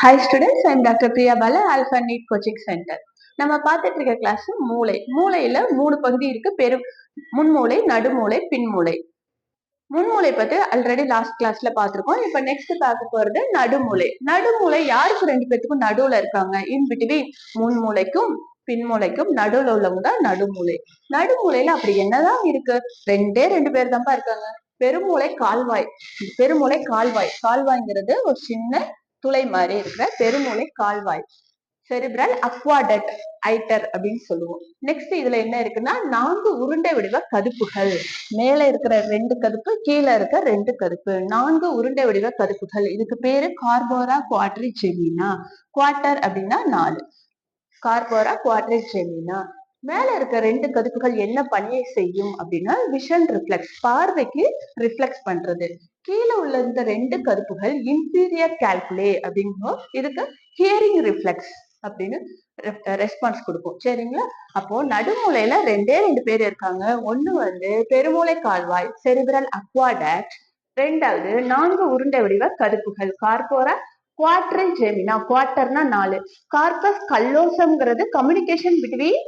Hi students I'm doctor Priya Bala Alpha NEET coaching centre நம்ம பார்த்துட்டு இருக்க class மூளை. மூளையில மூணு பகுதி இருக்கு. பெரும் முன்மூளை நடுமூளை பின்மூளை. முன்மூளை பத்தி ஆல்ரெடி லாஸ்ட் கிளாஸ்ல பார்த்திருக்கோம். இப்ப நெக்ஸ்ட் பார்க்க போறது நடுமூளை. நடுமூளை யாருக்கு ரெண்டு பேத்துக்கும் நடுவுல இருக்காங்க? இன் பிட்வீன் முன்மூளைக்கும் பின்மூளைக்கும் நடுவுல உள்ளவங்க தான் நடுமூளை. நடுமூளையில அப்படி என்னதான் இருக்கு? ரெண்டே ரெண்டு பேர் தான்ப்பா இருக்காங்க. பெருமூளை கால்வாய். பெருமூளை கால்வாய். கால்வாய்ங்கிறது ஒரு சின்ன துளை மாதிரி இருக்கிற பெருமூளை கால்வாய். செரிபிரல் அக்வாடட் ஐட்டர் அப்படின்னு சொல்லுவோம். நெக்ஸ்ட் இதுல என்ன இருக்குன்னா நான்கு உருண்டை வடிவ கதுப்புகள். மேல இருக்கிற ரெண்டு கதுப்பு கீழே இருக்க ரெண்டு கதுப்பு. நான்கு உருண்டை வடிவ கதுப்புகள். இதுக்கு பேரு கார்போரா குவாட்ரி ஜெமினா குவார்டர் அப்படின்னா நாலு. கார்போரா குவாட்ரி ஜெமினா மேல இருக்க ரெண்டு கதுப்புகள் என்ன பணியை செய்யும் அப்படின்னா விஷன் ரிஃப்ளெக்ஸ் பார்வைக்கு ரிஃப்ளெக்ஸ் பண்றது. கீழே உள்ள இந்த ரெண்டு கருப்புகள் இன்டீரியர் கால்குலே அப்படிங்கும் இதுக்கு ஹியரிங் ரிஃப்ளெக்ஸ் அப்படின்னு ரெஸ்பான்ஸ் கொடுக்கும். சரிங்களா? அப்போ நடுமூலையில ரெண்டே ரெண்டு பேர் இருக்காங்க. ஒண்ணு வந்து பெருமூளை கால்வாய் செரிபிரல் அக்வாடாக்ட் ரெண்டாவது நான்கு உருண்டை வடிவ கருப்புகள் கார்போரா குவாட்ரல் ஜெமினா குவார்டர்னா நாலு. Corpus கல்லோசம்ங்கிறது communication between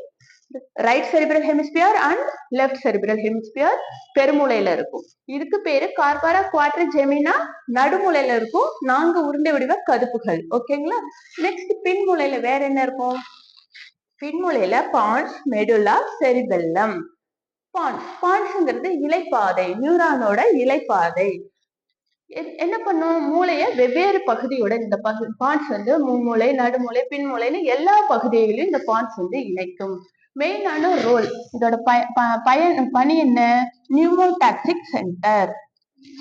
right cerebral hemisphere and left cerebral hemisphere பெருமுலையில இருக்கும். இதுக்கு பேரு கார்பாரா குவாட்ரி ஜெமினா நடுமுலையில இருக்கும். நான்கு உருண்டை வடிவ கதுப்புகள். ஓகேங்களா நெக்ஸ்ட் பின்முலையில வேற என்ன இருக்கும்? பின்முலையில பான்ஸ் மெடுலா செரிபெல்லம் பான்ஸ் பான்ஸ்ங்கிறது இலைப்பாதை. நியூரானோட இலைப்பாதை. என்ன பண்ணும்? மூளைய வெவ்வேறு பகுதியோட இந்த பகு பான்ஸ் வந்து மும்மூளை நடுமுளை பின்மூளைன்னு எல்லா பகுதிகளிலும் இந்த பான்ஸ் வந்து இணைக்கும். மெயினான ரோல் இதோட பயன் பணி என்ன? நியூமோடாக்சிக் சென்டர்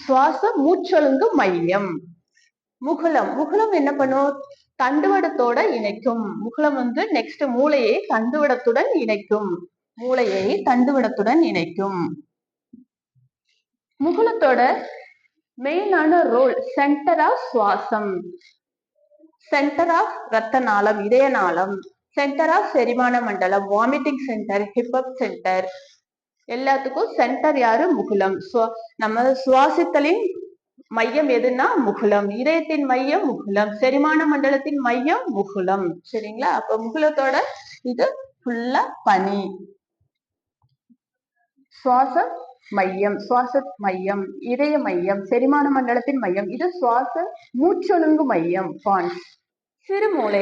சுவாச மூச்சொழுங்கு மையம். முகுலம் முகுலம் என்ன பண்ணும்? தண்டுவடத்தோட இணைக்கும். முகுலம் வந்து நெக்ஸ்ட் மூளையை தண்டுவடத்துடன் இணைக்கும். மூளையை தண்டுவடத்துடன் இணைக்கும். முகுலத்தோட மெயினான ரோல் சென்டர் ஆஃப் சுவாசம். சென்டர் ஆஃப் ரத்த நாளம் இதய நாளம். சென்டர் ஆஃப் செரிமான மண்டலம் வாமிட்டிங் சென்டர் ஹிப்அப் சென்டர் எல்லாத்துக்கும் சென்டர் யாரு? முகுலம். நம்ம சுவாசித்தலின் மையம் எதுன்னா முகுலம். இதயத்தின் மையம் முகுலம். செரிமான மண்டலத்தின் மையம் முகுலம். சரிங்களா? அப்ப முகுலத்தோட இது ஃபுல்லா பனி. சுவாச மையம் சுவாச மையம் இதய மையம் செரிமான மண்டலத்தின் மையம். இது சுவாச மூச்சொழுங்கு மையம் பான்ஸ். சிறுமூளை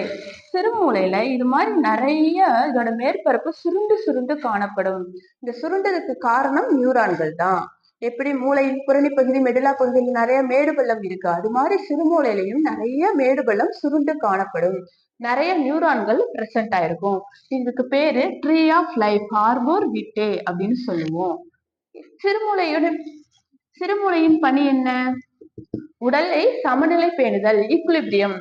சிறுமூளையில இது மாதிரி நிறைய இதோட மேற்பரப்பு சுருண்டு சுருண்டு காணப்படும். இந்த சுருண்டதுக்கு காரணம் நியூரான்கள் தான். எப்படி மூளையின் புரணி பகுதி மெடுலா பகுதியில் நிறைய மேடு பள்ளம் இருக்கு. அது மாதிரி சிறுமூளையிலையும் நிறைய மேடு பள்ளம் சுருண்டு காணப்படும். நிறைய நியூரான்கள் பிரசன்ட் ஆயிருக்கும். இதுக்கு பேரு ட்ரீ ஆஃப் லைஃப் ஹார்போர் விட்டே அப்படின்னு சொல்லுவோம். சிறுமூளையோட சிறுமூளையின் பணி என்ன? உடலை சமநிலை பேணுதல் ஈக்குலிபிரியம்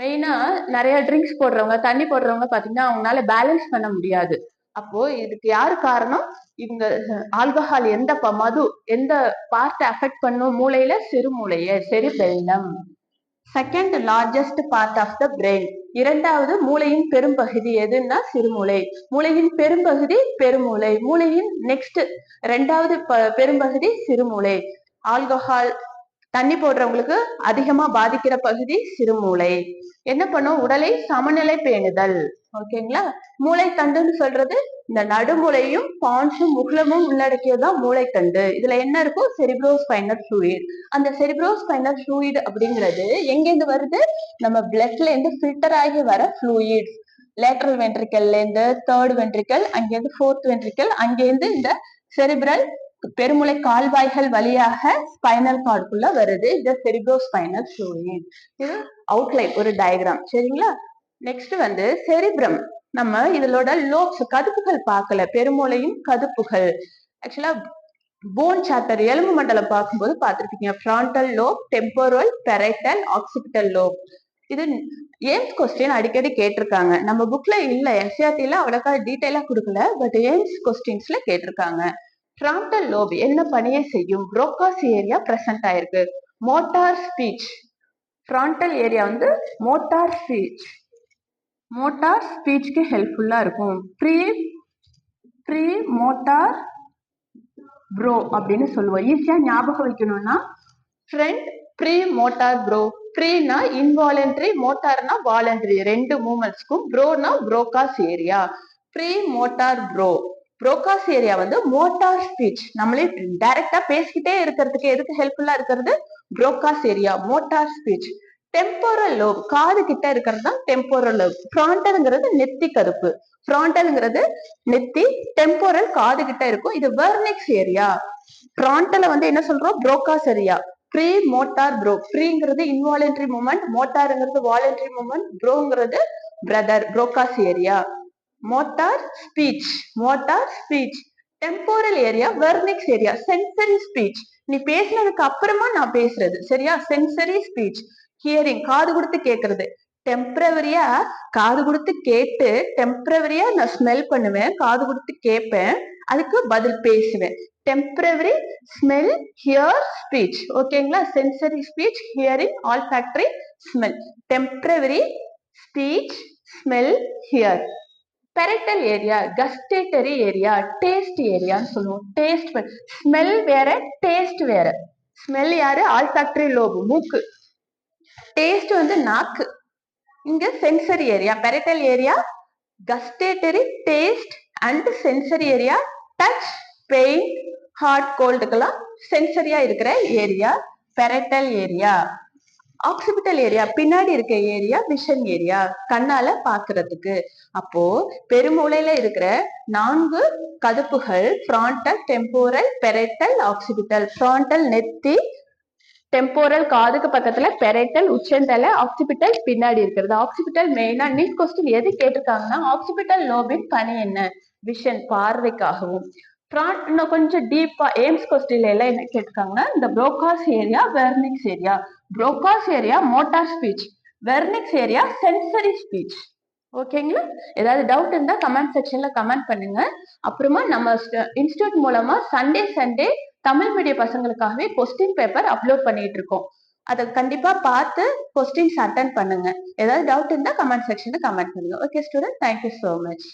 மெயினா நிறைய ட்ரிங்க்ஸ் போடுறவங்க தண்ணி போடுறவங்க பாத்தீங்கன்னா அவங்களால பேலன்ஸ் பண்ண முடியாது. அப்போ இதுக்கு யாரு காரணம்? இந்த ஆல்கஹால் எந்த மது எந்த பார்ட்டை அஃபெக்ட் பண்ணும்? மூளையில சிறுமூளைய மூளைய second largest part of the brain இரண்டாவது மூளையின் பெரும்பகுதி எதுன்னா சிறுமூளை. மூளையின் பெரும்பகுதி பெருமூளை. மூளையின் நெக்ஸ்ட் ரெண்டாவது பெரும்பகுதி சிறுமூளை. ஆல்கஹால் தண்ணி போடுறவங்களுக்கு அதிகமா பாதிக்கிற பகுதி சிறுமூளை. என்ன பண்ணும்? உடலை சமநிலை பேணுதல் ஓகேங்களா மூளை தண்டுன்னு சொல்றது இந்த நடுமுளையும் பான்ஸும் முகலமும் உள்ளடக்கியதுதான் மூளைத்தண்டு இதுல என்ன இருக்கும்? செரிப்ரோ ஸ்பைனல் ஃப்ளூயிட் அந்த செரிப்ரோ ஸ்பைனல் ஃப்ளூயிட் அப்படிங்கிறது எங்கேருந்து வருது? நம்ம பிளட்ல இருந்து ஃபில்டர் ஆகி வர ஃப்ளூயிட்ஸ் லேட்ரல் வென்ட்ரிக்கல்ல இருந்து தேர்ட் வென்ட்ரிக்கல் அங்கேருந்து ஃபோர்த் வென்ட்ரிக்கல் அங்கேருந்து இந்த செரிப்ரல் பெருமுளை கால்வாய்கள் வழியாக ஸ்பைனல் கார்டுக்குள்ள வருது. இந்த செரிப்ரோ ஸ்பைனல் ஃப்ளூயின் இது அவுட்லைன் ஒரு டயக்ராம் சரிங்களா? நெக்ஸ்ட் வந்து செரிப்ரம் நம்ம இதோட லோப்ஸ் கதுப்புகள் பார்க்கல. பெருமூளையும் கதுப்புகள். ஆக்சுவலா போன் சாப்டர் எலும்பு மண்டலம் பார்க்கும்போது பார்த்துருப்பீங்க. Frontal lobe temporal parietal occipital lobe இது எய்ம்ஸ் கொஸ்டின் அடிக்கடி கேட்டிருக்காங்க. நம்ம புக்ல இல்ல. என்சிஆர்டில அவ்வளோக்கா டீட்டெயிலா கொடுக்கல. பட் எய்ம்ஸ் கொஸ்டின்ஸ்ல கேட்டிருக்காங்க. ஃப்ராண்டல் லோப் என்ன பணியை செய்யும்? ப்ரோக்காஸ் ஏரியா ப்ரெசன்ட் ஆயிருக்கு. மோட்டார் ஸ்பீச் ஃப்ரான்டல் ஏரியா வந்து மோட்டார் ஸ்பீச் மோட்டார் ஸ்பீச்சுக்கு ஹெல்ப்ஃபுல்லாக இருக்கும். ப்ரீ ப்ரீ மோட்டார் ப்ரோ அப்படின்னு சொல்லுவோம். ஈஸியாக ஞாபகம் வைக்கணும்னா ஃப்ரெண்ட் ப்ரீ மோட்டார் ப்ரோ ப்ரீனா இன்வாலண்ட்ரி மோட்டார்னா வாலண்டரி ரெண்டு மூமெண்ட்ஸ்க்கும் ப்ரோனா Broca's area pre motor pro Broca's area வந்து மோட்டார் ஸ்பீச் நம்மளே டைரக்டா பேசிக்கிட்டே இருக்கிறதுக்கு எதுக்கு ஹெல்ப்ஃபுல்லா இருக்கிறது? Broca's area motor speech temporal lobe காது கிட்ட இருக்கிறது தான் டெம்போரல் லோப் ஃப்ராண்டல்ங்கிறது நெத்தி கருப்பு. ஃப்ராண்டல்ங்கிறது நெத்தி டெம்போரல் காது கிட்ட இருக்கும். இது வெர்னிக்ஸ் ஏரியா ஃப்ராண்டல வந்து என்ன சொல்றோம்? Broca's area pre motor pro ப்ரீங்கிறது involuntary movement மோட்டாருங்கிறது voluntary movement ப்ரோங்கிறது brother Broca's area motor speech motor speech temporal area Wernicke's area sensory speech நீ பேசினதுக்கு அப்புறமா நான் பேசுறது சரியா? சென்சரி ஸ்பீச் ஹியரிங் காது கொடுத்து கேட்கறது டெம்பரவரியா காது கொடுத்து கேட்டு டெம்பரவரியா நான் ஸ்மெல் பண்ணுவேன் காது கொடுத்து கேட்பேன் அதுக்கு பதில் பேசுவேன். டெம்பரவரி ஸ்மெல் ஹியர் ஸ்பீச் ஓகேங்களா sensory speech hearing olfactory smell temporary speech smell hear parietal area gustatory area taste ஏரியான்னு சொல்லுவோம். டேஸ்ட் ஸ்மெல் வேற டேஸ்ட் வேற. ஸ்மெல் யாரு? ஆல்ஃபாக்டரி லோபு மூக்கு. டேஸ்ட் வந்து நாக்கு. இங்க sensory area parietal area gustatory taste and sensory area touch pain hard கோல்டுக்கெல்லாம் சென்சரியா இருக்கிற area parietal area. Occipital area பின்னாடி இருக்க ஏரியா விஷன் ஏரியா கண்ணால பாக்குறதுக்கு. அப்போ பெருமூளையில இருக்கிற நான்கு கதுப்புகள் frontal temporal parietal occipital frontal நெத்தி டெம்போரல் காதுக்கு பக்கத்துல பெரைட்டல் உச்சந்தலை ஆக்சிபிட்டல் பின்னாடி இருக்கிறது. ஆக்சிபிட்டல் மெயினா நீட் கொஸ்டின் எது கேட்டிருக்காங்கன்னா ஆக்சிபிட்டல் லோபின் பணி என்ன? விஷன் பார்வைக்காகவும். ஃப்ராண்ட் இன்னும் கொஞ்சம் டீப்பா எய்ம்ஸ் கொஸ்டின்ல எல்லாம் என்ன கேட்டிருக்காங்கன்னா இந்த Broca's area Wernicke's area Broca's area motor speech Wernicke's area sensory speech ஓகேங்களா ஏதாவது டவுட் இருந்தா கமெண்ட் செக்ஷன்ல கமெண்ட் பண்ணுங்க. அப்புறமா நம்ம இன்ஸ்டியூட் மூலமா சண்டே சண்டே தமிழ் மீடிய பசங்களுக்காகவே கொஸ்டின் பேப்பர் அப்லோட் பண்ணிட்டு இருக்கோம். அதை கண்டிப்பா பார்த்து கொஸ்டின்ஸ் அட்டன் பண்ணுங்க. ஏதாவது டவுட் இருந்தா கமெண்ட் செக்ஷன்ல கமெண்ட் பண்ணுங்க. Okay student thank you so much